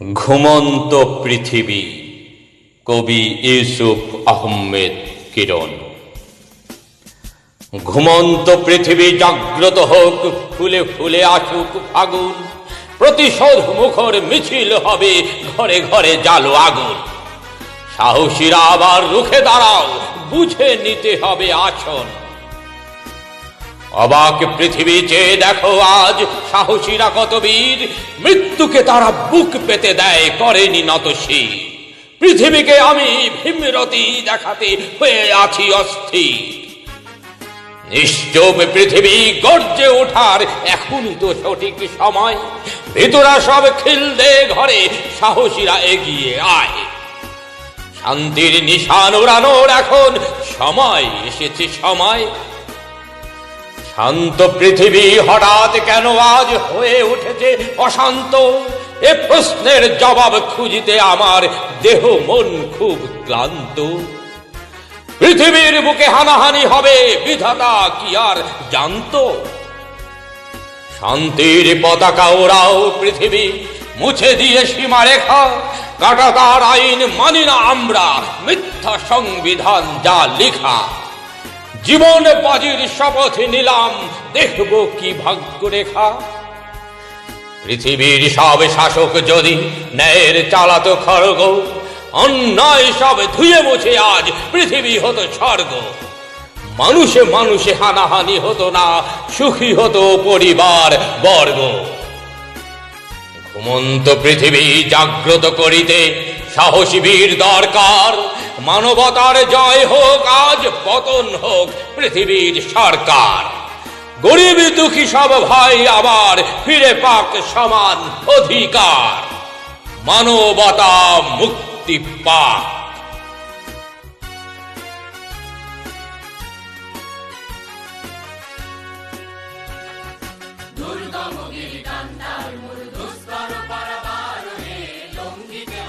ঘুমন্ত পৃথিবী, কবি ইউসুফ আহমেদ কিরণ। ঘুমন্ত পৃথিবী জাগ্রত হোক, ফুলে ফুলে আসুক ফাগুন প্রতিশোধ মুখর মিছিল হবে, ঘরে ঘরে জালো আগুন। সাহসীরা আবার রুখে দাঁড়াও, বুঝে নিতে হবে আসন। অবাক পৃথিবী চেয়ে দেখো আজ সাহসীরা কত বীর। মৃত্যুকে তারা বুক পেতে দেয়, করেনি নত শির। পৃথিবীকে আমি ভীমরতি দেখাতে হয়ে আছি অস্থির। নিশ্চুপ পৃথিবী গর্জে ওঠার এখনই তো সঠিক সময়। ভিতরা সব খিলদে ঘরে সাহসীরা এগিয়ে আয়। শান্তির নিশান ওড়ানোর এখন সময় এসেছে সময়। শান্ত পৃথিবী হঠাৎ কেন আজ হয়ে উঠেছে অশান্ত? এ প্রশ্নের জবাব খুঁজিতে আমার দেহ মন খুব ক্লান্ত। পৃথিবীর বুকে হানাহানি হবে, বিধাতা কি আর জানতো? শান্তির পতাকা ওরাও পৃথিবী, মুছে দিয়ে সীমারেখা কাটাতার আইন মানি না আমরা, মিথ্যা সংবিধান যা লেখা। জীবন বাজির শপথ নিলাম। দেখব কি ভাগ্য রেখা পৃথিবীর সব শাসক যদি ন্যায়ের চালাতো খড়গ, অন্যায় সব ধুয়ে মুছে আজ পৃথিবী হতো স্বর্গ। মানুষে মানুষে হানাহানি হতো না, সুখী হতো পরিবার বর্গ। ঘুমন্ত পৃথিবী জাগ্রত করিতে সাহসী বীর দরকার মানবতার জয় হোক, আজ পতন হোক, পৃথিবীর সরকার। গরিব দুঃখী সব ভাই আবার ফিরে পাক সমান অধিকার। মানবতা মুক্তি পাক। কান্তার হে লঙ্গিতে